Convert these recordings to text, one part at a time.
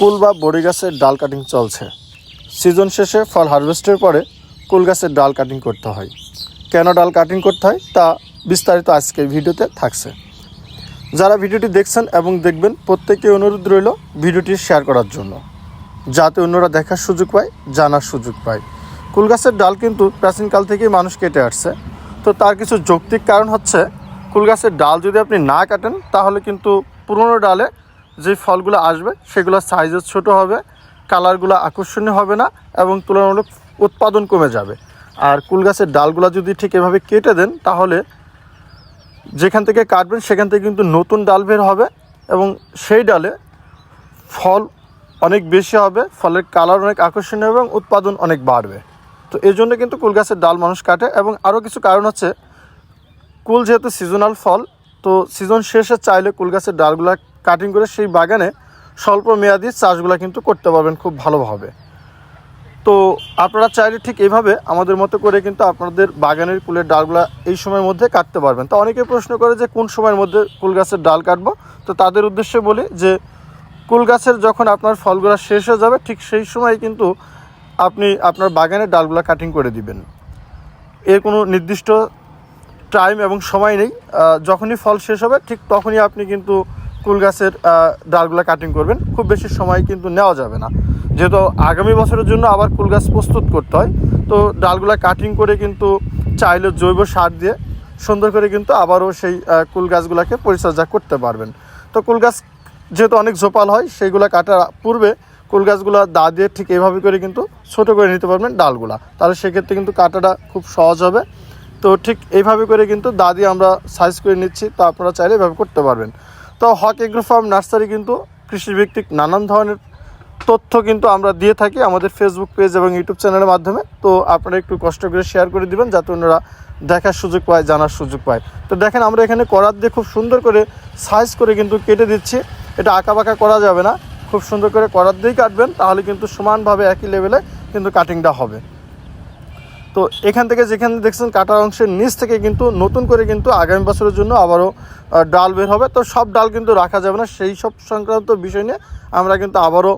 কুল বা বড়ি গাছের ডাল কাটিং চলছে। সিজন শেষে ফল হারভেস্টের পরে কুল গাছের ডাল কাটিং করতে হয়। কেন ডাল কাটিং করতে হয় তা বিস্তারিত আজকের ভিডিওতে থাকছে। যারা ভিডিওটি দেখছেন এবং দেখবেন প্রত্যেকে অনুরোধ রইল ভিডিওটি শেয়ার করার জন্য, যাতে অন্যরা দেখার সুযোগ পায়, জানার সুযোগ পায়। কুল গাছের ডাল কিন্তু প্রাচীনকাল থেকেই মানুষ কেটে আসছে। তো তার কিছু যৌক্তিক কারণ হচ্ছে, কুল গাছের ডাল যদি আপনি না কাটেন, তাহলে কিন্তু পুরনো ডালে যে ফলগুলো আসবে সেগুলো সাইজে ছোট হবে কালারগুলো আকর্ষণীয় হবে না এবং তুলনামূলক উৎপাদন কমে যাবে। আর কুল গাছের ডালগুলো যদি ঠিক এভাবে কেটে দেন, তাহলে যেখান থেকে কাটবেন সেখান থেকে কিন্তু নতুন ডাল বের হবে এবং সেই ডালে ফল অনেক বেশি হবে, ফলের কালার অনেক আকর্ষণীয় এবং উৎপাদন অনেক বাড়বে। তো এই জন্য কিন্তু কুল গাছের ডাল মানুষ কাটে এবং আরও কিছু কারণ হচ্ছে, কুল যেহেতু সিজনাল ফল, তো সিজন শেষে চাইলে কুল গাছের ডালগুলা কাটিং করে সেই বাগানে স্বল্প মেয়াদি চাষগুলো কিন্তু করতে পারবেন খুব ভালোভাবে। তো আপনারা চাইলে ঠিক এইভাবে আমাদের মতো করে কিন্তু আপনাদের বাগানের কুলের ডালগুলা এই সময়ের মধ্যে কাটতে পারবেন। তো অনেকে প্রশ্ন করে যে কোন সময়ের মধ্যে কুল গাছের ডাল কাটবো? তো তাদের উদ্দেশ্যে বলি যে কুল গাছের যখন আপনার ফলগুলা শেষ হয়ে যাবে, ঠিক সেই সময় কিন্তু আপনি আপনার বাগানের ডালগুলা কাটিং করে দিবেন। এর কোনো নির্দিষ্ট টাইম এবং সময় নেই। যখনই ফল শেষ হবে, ঠিক তখনই আপনি কিন্তু কুল গাছের ডালগুলা কাটিং করবেন। খুব বেশি সময় কিন্তু নেওয়া যাবে না। যেহেতু আগামী বছরের জন্য আবার কুল গাছ প্রস্তুত করতে হয়, তো ডালগুলা কাটিং করে কিন্তু চাইলে জৈব সার দিয়ে সুন্দর করে কিন্তু আবারও সেই কুল গাছগুলোকে পরিচর্যা করতে পারবেন। তো কুল গাছ যেহেতু অনেক ঝোপাল হয়, সেইগুলো কাটার পূর্বে কুল গাছগুলো দা দিয়ে ঠিক এইভাবে করে কিন্তু ছোট করে নিতে পারবেন ডালগুলা। তাহলে সেক্ষেত্রে কিন্তু কাটাটা খুব সহজ হবে। তো ঠিক এইভাবে করে কিন্তু দা দিয়ে আমরা সাইজ করে নিচ্ছি, তো আপনারা চাইলে এভাবে করতে পারবেন। তো হক এগ্রো ফার্ম নার্সারি কিন্তু কৃষিভিত্তিক নানান ধরনের তথ্য কিন্তু আমরা দিয়ে থাকি আমাদের ফেসবুক পেজ এবং ইউটিউব চ্যানেলের মাধ্যমে। তো আপনারা একটু কষ্ট করে শেয়ার করে দিবেন যাতে ওনারা দেখার সুযোগ পায়, জানার সুযোগ পায়। তো দেখেন আমরা এখানে করাত দিয়ে খুব সুন্দর করে সাইজ করে কিন্তু কেটে দিচ্ছি। এটা আঁকা বাঁকা করা যাবে না। খুব সুন্দর করে করাত দিয়েই কাটবেন, তাহলে কিন্তু সমানভাবে একই লেভেলে কিন্তু কাটিংটা হবে। তো এখান থেকে যেখানে দেখছেন কাটার অংশের নিচ থেকে কিন্তু নতুন করে কিন্তু আগামী বছরের জন্য আবারও ডাল বের হবে। তো সব ডাল কিন্তু রাখা যাবে না, সেই সব সংক্রান্ত বিষয় নিয়ে আমরা কিন্তু আবারও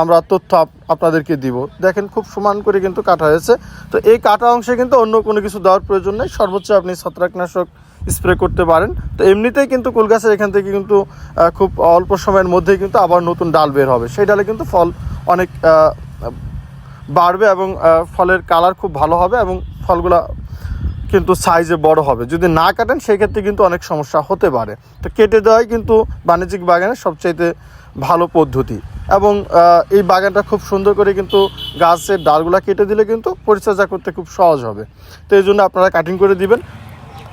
আমরা তথ্য আপনাদেরকে দিব। দেখেন খুব সমান করে কিন্তু কাটা হয়েছে। তো এই কাটা অংশে কিন্তু অন্য কোনো কিছু দেওয়ার প্রয়োজন নেই। সর্বোচ্চ আপনি ছত্রাকনাশক স্প্রে করতে পারেন। তো এমনিতেই কিন্তু কুল গাছের এখান থেকে কিন্তু খুব অল্প সময়ের মধ্যেই কিন্তু আবার নতুন ডাল বের হবে। সেই ডালে কিন্তু ফল অনেক বাড়বে এবং ফলের কালার খুব ভালো হবে এবং ফলগুলা কিন্তু সাইজে বড় হবে। যদি না কাটেন, সেক্ষেত্রে কিন্তু অনেক সমস্যা হতে পারে। তো কেটে দেওয়াই কিন্তু বাণিজ্যিক বাগানের সবচাইতে ভালো পদ্ধতি। এবং এই বাগানটা খুব সুন্দর করে কিন্তু গাছের ডালগুলা কেটে দিলে কিন্তু পরিচর্যা করতে খুব সহজ হবে। তো এই জন্য আপনারা কাটিং করে দিবেন।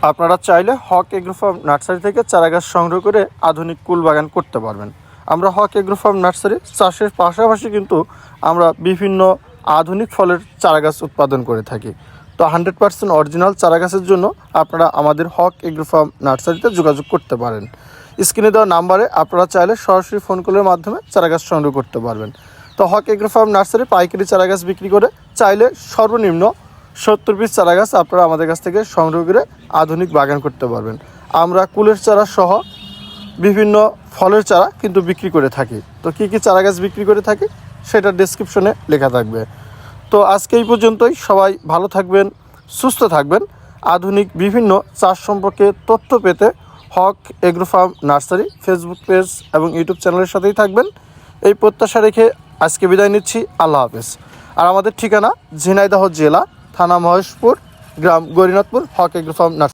আপনারা চাইলে হক এগ্রো ফার্ম নার্সারি থেকে চারা গাছ সংগ্রহ করে আধুনিক কুল বাগান করতে পারবেন। আমরা হক এগ্রো ফার্ম নার্সারি চাষের পাশাপাশি কিন্তু আমরা বিভিন্ন আধুনিক ফলের চারা গাছ উৎপাদন করে থাকি। তো হান্ড্রেড পার্সেন্ট অরিজিনাল চারাগাছের জন্য আপনারা আমাদের হক এগ্রো ফার্ম নার্সারিতে যোগাযোগ করতে পারেন। স্ক্রিনে দেওয়া নাম্বারে আপনারা চাইলে সরাসরি ফোন কলের মাধ্যমে চারাগাছ সংগ্রহ করতে পারবেন। তো হক এগ্রো ফার্ম নার্সারি পাইকারি চারাগাছ বিক্রি করে চাইলে সর্বনিম্ন সত্তর পিস চারাগাছ আপনারা আমাদের কাছ থেকে সংগ্রহ করে আধুনিক বাগান করতে পারবেন। আমরা কুলের চারা সহ বিভিন্ন ফলের চারা কিন্তু বিক্রি করে থাকি। তো কী কী চারা গাছ বিক্রি করে থাকি সেটা ডেসক্রিপশনে লেখা থাকবে। তো আজকে এই পর্যন্তই। সবাই ভালো থাকবেন, সুস্থ থাকবেন। আধুনিক বিভিন্ন চাষ সম্পর্কে তথ্য পেতে Haque agro farm nursery Facebook page এবং ইউটিউব চ্যানেলের সাথেই থাকবেন। এই প্রত্যাশা রেখে আজকে বিদায় নিচ্ছি। আল্লাহ হাফেজ। আর আমাদের ঠিকানা ঝিনাইদহ জেলা, থানা মহেশপুর, গ্রাম Gorinathpur, Haque agro farm nursery.